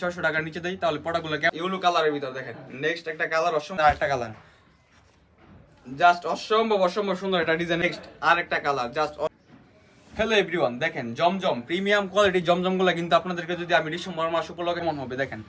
ছয়শো টাকার নিচে দেই তাহলে পটাগুলো ইউলো কালারের ভিতর দেখেন। নেক্সট একটা কালার অসম্ভব আরেকটা কালার জাস্ট অসম্ভব অসম্ভব সুন্দর একটা ডিজাইন নেক্সট আরেকটা কালার জাস্ট হ্যালো এভরিওয়ান দেখেন, জমজম প্রিমিয়াম কোয়ালিটি জমজমগুলো কিন্তু আপনাদেরকে যদি আমি ডিসেম্বর মাস উপলক্ষে মন হবে, দেখেন,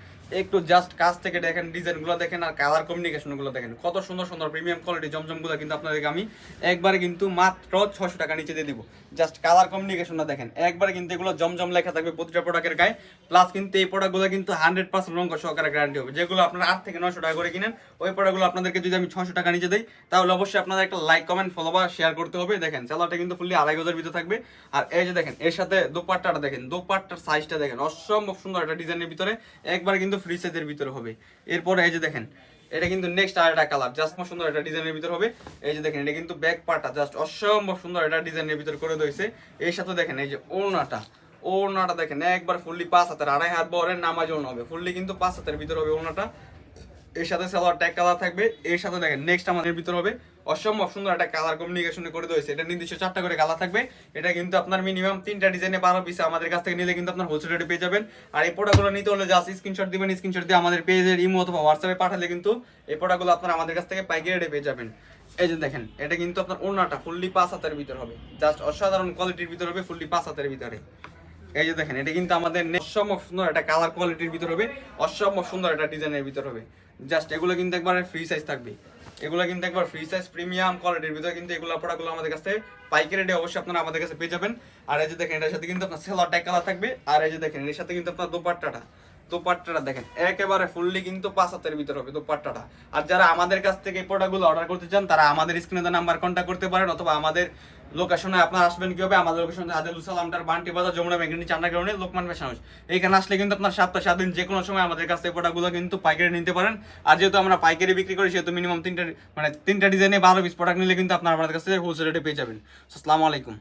একটু জাস্ট কাছ থেকে দেখেন ডিজাইনগুলো দেখেন আর কালার কমিউনিকেশনগুলো দেখেন, কত সুন্দর সুন্দর প্রিমিয়াম কোয়ালিটি জমজমগুলো কিন্তু আপনাদেরকে আমি একবারে কিন্তু মাত্র ছশো টাকা নিচে দিয়ে দিব। জাস্ট কালার কমিউনিকেশনটা দেখেন, একবারে কিন্তু এগুলো জমজম লেখা থাকবে প্রতিটা প্রোডাক্টের গায়ে প্লাস কিন্তু এই প্রোডাক্টগুলো কিন্তু হান্ড্রেড পার্সেন্ট রঙ সহকারে গ্যারান্টি হবে। যেগুলো আপনারা আট থেকে নশো টাকা করে কিনেন, ওই প্রোডাক্টগুলো আপনাদেরকে যদি আমি ছশো টাকা নিচে দিই, তাহলে অবশ্যই আপনাদের একটা লাইক কমেন্ট ফলো বা শেয়ার করতে হবে। দেখেন চালাটা কিন্তু ফুললি আড়াই হাজার ভিতরে থাকবে। আর এই যে দেখেন, এর সাথে দোপাট্টাটা দেখেন, দোপাট্টার সাইজটা দেখেন, অসম্ভব সুন্দর একটা ডিজাইনের ভিতরে, একবার কিন্তু ফ্রি সাইজের ভিতরে হবে। এরপরে এই যে দেখেন, এটা কিন্তু নেক্সট আর একটা কালার জাস্ট সুন্দর একটা ডিজাইনের ভিতর হবে। এই যে দেখেন, এটা কিন্তু ব্যাক পার্টটা জাস্ট অসম্ভব সুন্দর একটা ডিজাইনের ভিতর করে দিয়েছে। এর সাথে দেখেন, এই যে ওড়নাটা ওড়নাটা দেখেন, একবার ফুললি পাঁচ হাতের, আড়াই হাত বরের নামাজ ওড়না হবে। ফুললি কিন্তু পাঁচ হাতের ভিতর হবে ওড়নাটা। এর সাথে সালোয়ার ট্যাগ কালার থাকবে। এর সাথে দেখেন নেক্সট আমাদের ভিতর হবে অসম্ভব সুন্দর একটা কালার কমিউনিকেশন করে দিয়েছে এটা নির্দিষ্ট চারটা করে কালার থাকবে। এটা কিন্তু আপনার মিনিমাম তিনটা ডিজাইনে বারো পিস আমাদের কাছ থেকে নিলে কিন্তু আপনার হোলসেল রেটে পেয়ে যাবেন। আর এই প্রোডাক্টগুলো নিতে হলে জাস্ট স্ক্রিনশট দিবেন স্ক্রিনশট দিয়ে আমাদের পেজের ইমো অথবা হোয়াটসঅ্যাপে পাঠালে কিন্তু এই প্রোডাক্টগুলো আপনার আমাদের কাছ থেকে পাইকারি রেটে পেয়ে যাবেন। এই যে দেখেন, এটা কিন্তু আপনার ওড়নাটা ফুললি পাঁচ হাতের ভিতর হবে। জাস্ট অসাধারণ কোয়ালিটির ভিতর হবে ফুললি পাঁচ হাতের ভিতরে। এই যে দেখেন, এটা কিন্তু আমাদের অসম্ভব সুন্দর একটা কালার কোয়ালিটির ভিতর হবে। অসম্ভব সুন্দর একটা ডিজাইনের ভিতর হবে। জাস্ট এগুলো কিন্তু একবার ফ্রি সাইজ থাকবে। এগুলো কিন্তু একবার ফ্রি সাইজ প্রিমিয়াম কোয়ালিটির ভিতরে কিন্তু এগুলো প্রোডাক্টগুলো আমাদের কাছে পাইকারি রেটে অবশ্যই আপনারা আমাদের কাছে পেয়ে যাবেন। আর এই যে দেখেন, এটার সাথে কিন্তু আপনার সেলার ট্যাগ কালার থাকবে। আর এই যে দেখেন এর সাথে কিন্তু আপনার দোপাট্টাটা। দোপাট্টাটা দেখেন, একেবারে ফুললি কিন্তু পাঁচ হাতের ভিতরে হবে দোপাট্টাটা। আর যারা আমাদের কাছ থেকে এই প্রোডাক্টগুলো অর্ডার করতে চান, তারা আমাদের স্ক্রিনে নাম্বার কন্ট্যাক্ট করতে পারেন, অথবা আমাদের লোকেশনে আপনারা আসবেন কি হবে? আমাদের লোকেশন আদেলুল সালামটার বান্টি বাজার, যমুনা ব্যাংকের নিচে আন্ডারগ্রাউন্ডে লোকমান ফ্যাশন হাউস। এইখানে আসলে কিন্তু আপনার সপ্তাহ সাত দিন যে কোনো সময় আমাদের কাছ থেকে প্রোডাক্টগুলো কিন্তু পাইকারি নিতে পারেন। আর যেহেতু আমরা পাইকারি বিক্রি করি, সেহেতু মিনিমাম তিনটা মানে তিনটা ডিজাইনে বারো পিস প্রোডাক্ট নিলে কিন্তু আপনার আমাদের কাছ থেকে হোলসেল রেটে পেয়ে যাবেন। আসসালামু আলাইকুম।